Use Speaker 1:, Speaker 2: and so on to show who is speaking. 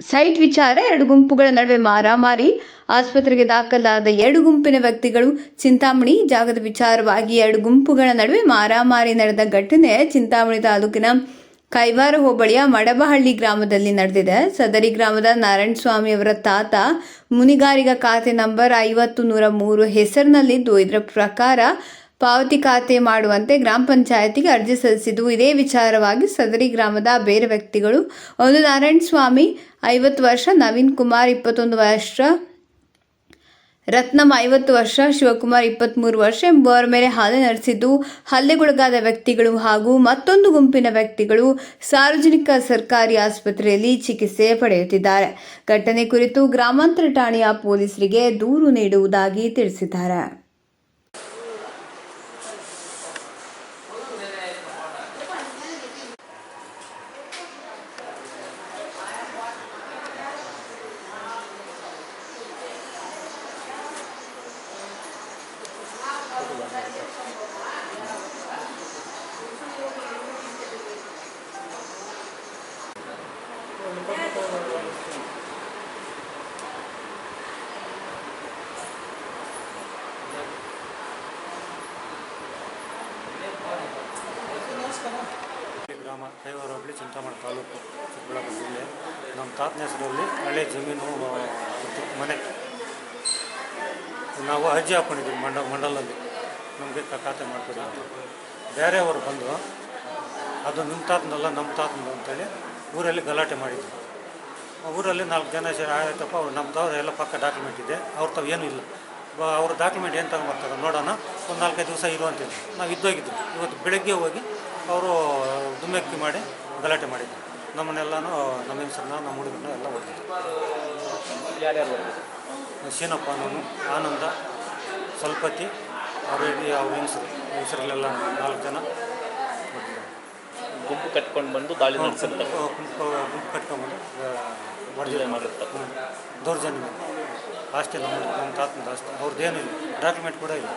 Speaker 1: Site ವಿಚಾರ, ಎರಡು ಗುಂಪುಗಳ ನಡುವೆ ಮಾರಾಮಾರಿ. ಆಸ್ಪತ್ರೆಗೆ ದಾಖಲಾದ ಎರಡು ಗುಂಪಿನ ವ್ಯಕ್ತಿಗಳು ಚಿಂತಾಮಣಿ ಜಾಗದ ವಿಚಾರವಾಗಿ ಎರಡು ಗುಂಪುಗಳ ನಡುವೆ ಮಾರಾಮಾರಿ ನಡೆದ ಘಟನೆ ಚಿಂತಾಮಣಿ ತಾಲೂಕಿನ ಕೈವಾರ ಹೋಬಳಿಯ ಮಡಬಹಳ್ಳಿ ಗ್ರಾಮದಲ್ಲಿ ನಡೆದಿದೆ. ಸದರಿ ಗ್ರಾಮದ ನಾರಾಯಣ ಸ್ವಾಮಿ ಅವರ ತಾತ ಮುನಿಗಾರಿಗ ಖಾತೆ ನಂಬರ್ ಐವತ್ತು ನೂರ ಮೂರು ಹೆಸರಿನಲ್ಲಿದ್ದು, ಇದರ ಪ್ರಕಾರ ಪಾವತಿ ಖಾತೆ ಮಾಡುವಂತೆ ಗ್ರಾಮ ಪಂಚಾಯತಿಗೆ ಅರ್ಜಿ ಸಲ್ಲಿಸಿದ್ದು. ಇದೇ ವಿಚಾರವಾಗಿ ಸದರಿ ಗ್ರಾಮದ ಬೇರೆ ವ್ಯಕ್ತಿಗಳು ಒಂದು ನಾರಾಯಣ ಸ್ವಾಮಿ, ಐವತ್ತು ವರ್ಷ, ನವೀನ್ ಕುಮಾರ್, ಇಪ್ಪತ್ತೊಂದು ವರ್ಷ ರತ್ನಂ ಐವತ್ತು ವರ್ಷ, ಶಿವಕುಮಾರ್ ಇಪ್ಪತ್ತ್ಮೂರು ವರ್ಷ ಎಂಬುವರ ಮೇಲೆ ಹಲ್ಲೆ ನಡೆಸಿದ್ದು. ಹಲ್ಲೆಗೊಳಗಾದ ವ್ಯಕ್ತಿಗಳು ಹಾಗೂ ಮತ್ತೊಂದು ಗುಂಪಿನ ವ್ಯಕ್ತಿಗಳು ಸಾರ್ವಜನಿಕ ಸರ್ಕಾರಿ ಆಸ್ಪತ್ರೆಯಲ್ಲಿ ಚಿಕಿತ್ಸೆ ಪಡೆಯುತ್ತಿದ್ದಾರೆ. ಘಟನೆ ಕುರಿತು ಗ್ರಾಮಾಂತರ ಠಾಣೆಯ ಪೊಲೀಸರಿಗೆ ದೂರು ನೀಡುವುದಾಗಿ ತಿಳಿಸಿದ್ದಾರೆ.
Speaker 2: ಗ್ರಾಮ ಕೈವಾರ ಚಿಂತಾಮಣಿ ತಾಲೂಕು, ಚಿಕ್ಕಬಳ್ಳಾಪುರ ಜಿಲ್ಲೆ. ನಮ್ಮ ತಾತನ ಹೆಸರಲ್ಲಿ ಹಳೆ ಜಮೀನು ಮನೆ. ನಾವು ಅಜ್ಜಿ ಹಾಕೊಂಡಿದ್ದೀವಿ ಮಂಡ ಮಂಡಲಲ್ಲಿ ನಮಗೆ ಖಾತೆ ಮಾಡ್ಕೊಡಿ ಬೇರೆಯವರು ಬಂದು, ಅದು ನಿಮ್ಮ ತಾತನಲ್ಲ, ನಮ್ಮ ತಾತನದು ಅಂತೇಳಿ ಊರಲ್ಲಿ ಗಲಾಟೆ ಮಾಡಿದ್ರು. ಊರಲ್ಲಿ ನಾಲ್ಕು ಜನ ಸೇರಿ ಆಯ್ತಪ್ಪ, ಅವ್ರು ನಮ್ಮ ತಾವ್ರು ಎಲ್ಲ ಪಕ್ಕ ಡಾಕ್ಯುಮೆಂಟ್ ಇದೆ, ಅವ್ರ ತಾವು ಏನೂ ಇಲ್ಲ. ಅವ್ರ ಡಾಕ್ಯುಮೆಂಟ್ ಏನು ತಗೊಂಬರ್ತಾರೆ ನೋಡೋಣ, ಒಂದು ನಾಲ್ಕೈದು ದಿವಸ ಇರುವಂತಿದ್ದು ನಾವು ಇದ್ದೋಗಿದ್ವಿ. ಇವತ್ತು ಬೆಳಗ್ಗೆ ಹೋಗಿ ಅವರು ದುಮ್ಮೆಕ್ಕಿ ಮಾಡಿ ಗಲಾಟೆ ಮಾಡಿದ್ರು. ನಮ್ಮನ್ನೆಲ್ಲನೂ ನಮ್ಮ ಹೆಸರನ್ನ ನಮ್ಮ ಹುಡುಗರನ್ನ ಎಲ್ಲ ಹೊಡೆದಿದ್ರು ಶೀನಪ್ಪ ನಾನು ಆನಂದ, ಸಲ್ಪತಿ, ಅವ್ರ ಅವ್ರ ಹೆಸರು ಹೆಸರಲ್ಲೆಲ್ಲ ನಾಲ್ಕು ಜನ.
Speaker 3: ಗುಂಪು ಕಟ್ಕೊಂಡು ಬಂದು ದಾಳಿ ನಡೆಸಿರ್ತಾರೆ.
Speaker 2: ಗುಂಪು ಗುಂಪು
Speaker 3: ಕಟ್ಕೊಂಡ್ಬಂದು
Speaker 2: ಹೊಡೆದಿಲ್ಲ
Speaker 3: ಮಾಡಿರ್ತಾರೆ.
Speaker 2: ದೌರ್ಜನ್ಯ. ಹಾಸ್ಟೆಲ್ ನಮ್ಮ ನಮ್ಮ ತಾತನ ಆಸ್ತಿ ಅವ್ರದ್ದೇನಿಲ್ಲ ಡಾಕ್ಯುಮೆಂಟ್ ಕೂಡ ಇಲ್ಲ.